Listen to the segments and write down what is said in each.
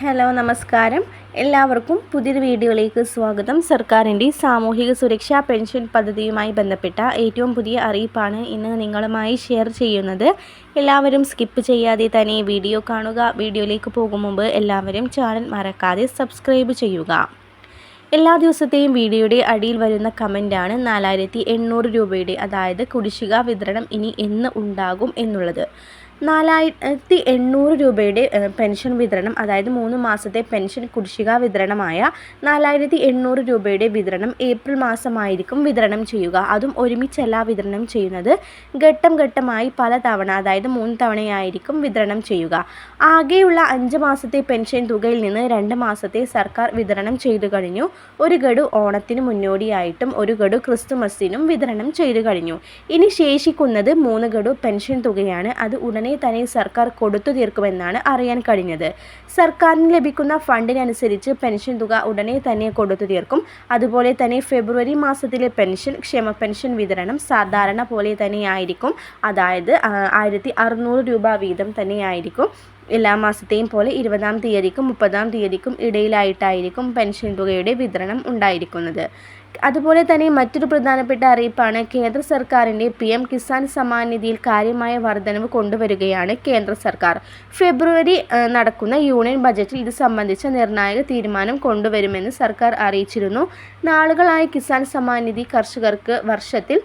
Hello നമസ്കാരം. എല്ലാവർക്കും പുതിയൊരു വീഡിയോയിലേക്ക് സ്വാഗതം. സർക്കാരിന്റെ സാമൂഹിക സുരക്ഷാ പെൻഷൻ പദ്ധതിയുമായി ബന്ധപ്പെട്ട ഏറ്റവും പുതിയ അറിയിപ്പാണ് ഇന്ന് നിങ്ങളുമായി ഷെയർ ചെയ്യുന്നത്. എല്ലാവരും സ്കിപ്പ് ചെയ്യാതെ തന്നെ വീഡിയോ കാണുക. വീഡിയോയിലേക്ക് പോകും മുമ്പ് എല്ലാവരും ചാനൽ മറക്കാതെ സബ്സ്ക്രൈബ് ചെയ്യുക. എല്ലാ ദിവസത്തെയും വീഡിയോയുടെ അടിയിൽ വരുന്ന കമന്റാണ് നാലായിരത്തി രൂപയുടെ അതായത് കുടിശ്ശിക വിതരണം ഇനി എന്ന് ഉണ്ടാകും എന്നുള്ളത്. നാലായിരത്തി എണ്ണൂറ് രൂപയുടെ പെൻഷൻ വിതരണം അതായത് മൂന്ന് മാസത്തെ പെൻഷൻ കുടിശ്ശിക വിതരണമായ നാലായിരത്തി എണ്ണൂറ് രൂപയുടെ വിതരണം ഏപ്രിൽ മാസമായിരിക്കും വിതരണം ചെയ്യുക. അതും ഒരുമിച്ചല്ല വിതരണം ചെയ്യുന്നത്. ഘട്ടം ഘട്ടമായി പല തവണ അതായത് മൂന്ന് തവണയായിരിക്കും വിതരണം ചെയ്യുക. ആകെയുള്ള അഞ്ച് മാസത്തെ പെൻഷൻ തുകയിൽ നിന്ന് രണ്ട് മാസത്തെ സർക്കാർ വിതരണം ചെയ്തു കഴിഞ്ഞു. ഒരു ഗഡു ഓണത്തിന് മുന്നോടിയായിട്ടും ഒരു ഗഡു ക്രിസ്തുമസിനും വിതരണം ചെയ്തു കഴിഞ്ഞു. ഇനി ശേഷിക്കുന്നത് മൂന്ന് ഗഡു പെൻഷൻ തുകയാണ്. അത് ഉടനെ ഉടനെ തന്നെ സർക്കാർ കൊടുത്തു തീർക്കുമെന്നാണ് അറിയാൻ കഴിഞ്ഞത്. സർക്കാരിന് ലഭിക്കുന്ന ഫണ്ടിനനുസരിച്ച് പെൻഷൻ തുക ഉടനെ തന്നെ കൊടുത്തു തീർക്കും. അതുപോലെ തന്നെ ഫെബ്രുവരി മാസത്തിലെ പെൻഷൻ ക്ഷേമ പെൻഷൻ വിതരണം സാധാരണ പോലെ തന്നെയായിരിക്കും. അതായത് ആയിരത്തി അറുന്നൂറ് രൂപ വീതം തന്നെയായിരിക്കും. എല്ലാ മാസത്തെയും പോലെ ഇരുപതാം തീയതിക്കും മുപ്പതാം തീയതിക്കും ഇടയിലായിട്ടായിരിക്കും പെൻഷൻ തുകയുടെ വിതരണം ഉണ്ടായിരിക്കുന്നത്. അതുപോലെ തന്നെ മറ്റൊരു പ്രധാനപ്പെട്ട അറിയിപ്പാണ് കേന്ദ്ര സർക്കാരിന്റെ പി എം കിസാൻ സമ്മാൻ നിധിയിൽ കാര്യമായ വർധനവ് കൊണ്ടുവരികയാണ് കേന്ദ്ര സർക്കാർ. ഫെബ്രുവരി നടക്കുന്ന യൂണിയൻ ബജറ്റിൽ ഇത് സംബന്ധിച്ച നിർണായക തീരുമാനം കൊണ്ടുവരുമെന്ന് സർക്കാർ അറിയിച്ചിരുന്നു. നാളുകളായി കിസാൻ സമ്മാൻ നിധി കർഷകർക്ക് വർഷത്തിൽ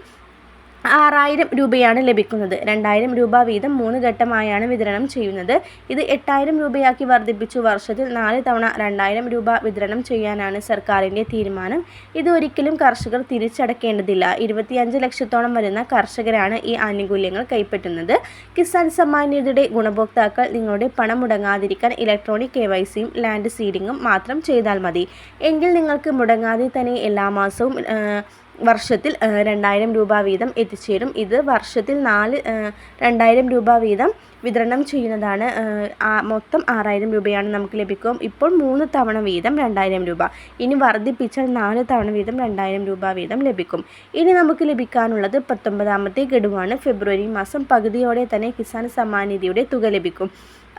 ആറായിരം രൂപയാണ് ലഭിക്കുന്നത്. രണ്ടായിരം രൂപ വീതം മൂന്ന് ഘട്ടമായാണ് വിതരണം ചെയ്യുന്നത്. ഇത് എട്ടായിരം രൂപയാക്കി വർദ്ധിപ്പിച്ചു. വർഷത്തിൽ നാല് തവണ രണ്ടായിരം രൂപ വിതരണം ചെയ്യാനാണ് സർക്കാരിന്റെ തീരുമാനം. ഇത് ഒരിക്കലും കർഷകർ തിരിച്ചടക്കേണ്ടതില്ല. ഇരുപത്തിയഞ്ച് ലക്ഷത്തോളം വരുന്ന കർഷകരാണ് ഈ ആനുകൂല്യങ്ങൾ കൈപ്പറ്റുന്നത്. കിസാൻ സമ്മാൻ നിധിയുടെ ഗുണഭോക്താക്കൾ നിങ്ങളുടെ പണം മുടങ്ങാതിരിക്കാൻ ഇലക്ട്രോണിക് കെ വൈ സിയും ലാൻഡ് സീഡിങ്ങും മാത്രം ചെയ്താൽ മതി. എങ്കിൽ നിങ്ങൾക്ക് മുടങ്ങാതെ തന്നെ എല്ലാ മാസവും വർഷത്തിൽ രണ്ടായിരം രൂപ വീതം എത്തിച്ചേരും. ഇത് വർഷത്തിൽ നാല് രണ്ടായിരം രൂപ വീതം വിതരണം ചെയ്യുന്നതാണ് മൊത്തം ആറായിരം രൂപയാണ് നമുക്ക് ലഭിക്കും. ഇപ്പോൾ മൂന്ന് തവണ വീതം രണ്ടായിരം രൂപ. ഇനി വർദ്ധിപ്പിച്ചാൽ നാല് തവണ വീതം രണ്ടായിരം രൂപ വീതം ലഭിക്കും. ഇനി നമുക്ക് ലഭിക്കാനുള്ളത് പത്തൊമ്പതാമത്തെ ഗഡുവാണ്. ഫെബ്രുവരി മാസം പകുതിയോടെ തന്നെ കിസാൻ സമ്മാൻ നിധിയുടെ തുക ലഭിക്കും.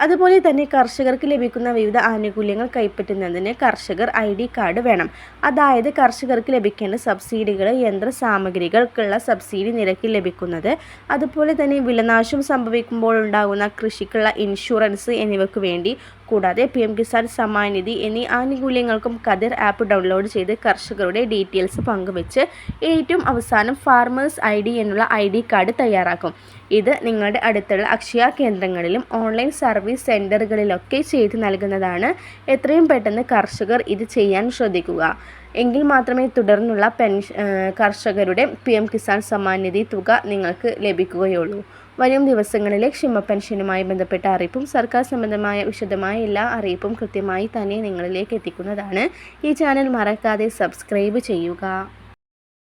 അതുപോലെ തന്നെ കർഷകർക്ക് ലഭിക്കുന്ന വിവിധ ആനുകൂല്യങ്ങൾ കൈപ്പറ്റുന്നതിന് കർഷകർ ഐ ഡി കാർഡ് വേണം. അതായത് കർഷകർക്ക് ലഭിക്കേണ്ട സബ്സിഡികൾ യന്ത്ര സാമഗ്രികൾക്കുള്ള സബ്സിഡി നിരക്കിൽ ലഭിക്കുന്നത്. അതുപോലെ തന്നെ വിളനാശം സംഭവിക്കുമ്പോൾ ഉണ്ടാകുന്ന കൃഷിക്കുള്ള ഇൻഷുറൻസ് എന്നിവയ്ക്ക് വേണ്ടി. കൂടാതെ പി എം കിസാൻ സമ്മാൻ നിധി എന്നീ ആനുകൂല്യങ്ങൾക്കും കതിർ ആപ്പ് ഡൗൺലോഡ് ചെയ്ത് കർഷകരുടെ ഡീറ്റെയിൽസ് പങ്കുവച്ച് ഏറ്റവും അവസാനം ഫാർമേഴ്സ് ഐ എന്നുള്ള ഐ കാർഡ് തയ്യാറാക്കും. ഇത് നിങ്ങളുടെ അടുത്തുള്ള അക്ഷയ കേന്ദ്രങ്ങളിലും ഓൺലൈൻ സർവീസ് സെന്ററുകളിലൊക്കെ ചെയ്തു നൽകുന്നതാണ്. എത്രയും പെട്ടെന്ന് കർഷകർ ഇത് ചെയ്യാൻ ശ്രദ്ധിക്കുക. എങ്കിൽ മാത്രമേ തുടർന്നുള്ള പെൻഷൻ കർഷകരുടെ പി എം കിസാൻ സമ്മാൻ നിധി തുക നിങ്ങൾക്ക് ലഭിക്കുകയുള്ളൂ. വരും ദിവസങ്ങളിലെ ക്ഷമ പെൻഷനുമായി ബന്ധപ്പെട്ട അറിയിപ്പും സർക്കാർ സംബന്ധമായ വിശദമായ എല്ലാ അറിയിപ്പും കൃത്യമായി തന്നെ നിങ്ങളിലേക്ക് എത്തിക്കുന്നതാണ്. ഈ ചാനൽ മറക്കാതെ സബ്സ്ക്രൈബ് ചെയ്യുക.